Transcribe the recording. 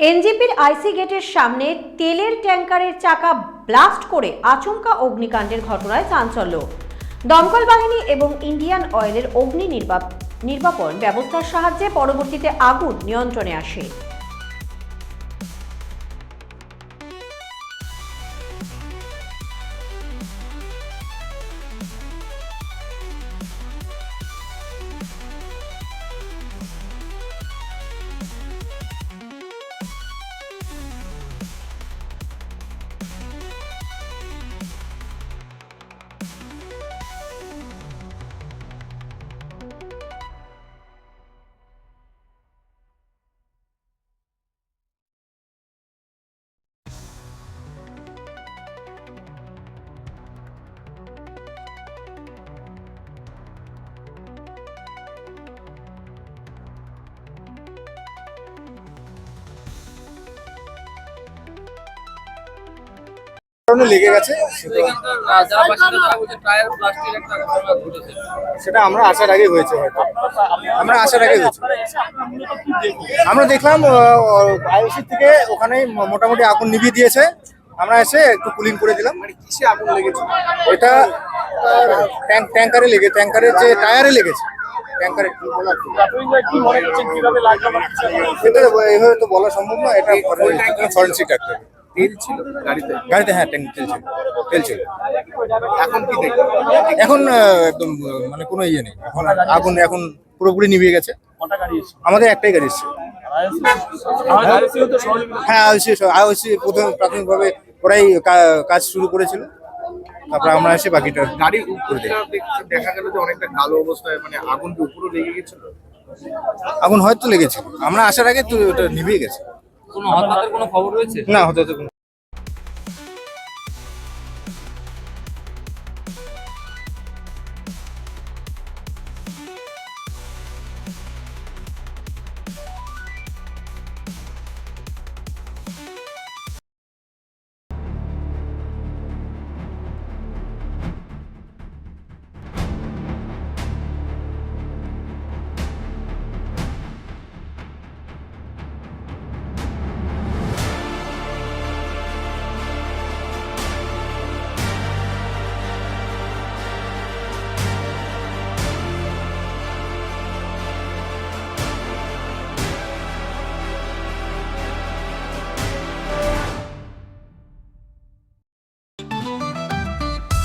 এনজিপির আইসি গেটের সামনে তেলের ট্যাঙ্কারের চাকা ব্লাস্ট করে আচমকা অগ্নিকাণ্ডের ঘটনায় চাঞ্চল্য। দমকল বাহিনী এবং ইন্ডিয়ান অয়েলের অগ্নি নির্বাপ- নির্বাপন ব্যবস্থার সাহায্যে পরবর্তীতে আগুন নিয়ন্ত্রণে আসে। কারণে লেগে গেছে সেটা- আমরা আসার আগে হয়েছে হয়তো। আমরা আসার আগে হয়েছে। আমরা দেখলাম আইওসি থেকে ওখানে মোটামুটি আগুন নিভিয়ে দিয়েছে। আমরা এসে একটু কুলিং করে দিলাম। কিসে আগুন লেগেছে? এটা ট্যাঙ্ক ট্যাঙ্কারে লেগে ট্যাঙ্কারের যে টায়ারে লেগেছে। ট্যাঙ্কারে সেটা এইভাবে তো বলা সম্ভব না এটা ফরেন্সিক ডাক্তার তেল ছিল গাড়িতে। গাড়িতে হ্যাঁ ট্যাঙ্ক তেল ছিল তেল ছিল। এখন কি দেখলেন এখন আহ, একদম আহ, মানে কোনো ইয়ে নেই। এখন আগুন এখন পুরোপুরি নিভিয়ে গেছে। আমাদের একটাই গাড়ি এসছে। হ্যাঁ আইসি আইসি প্রথম প্রাথমিকভাবে ওরাই কা- কাজ শুরু করেছিল। তারপরে আমরা এসে বাকিটা গাড়ির উপরে দেখা। গেল যে অনেকটা কালো অবস্থায় মানে আগুন কি উপরে লেগে গেছিল? আগুন হয়তো লেগেছে। আমরা আসার আগে তো ওটা নিভিয়ে গেছে। কোনো হতাহতের কোনো খবর রয়েছে? না হতে হতে কোনো-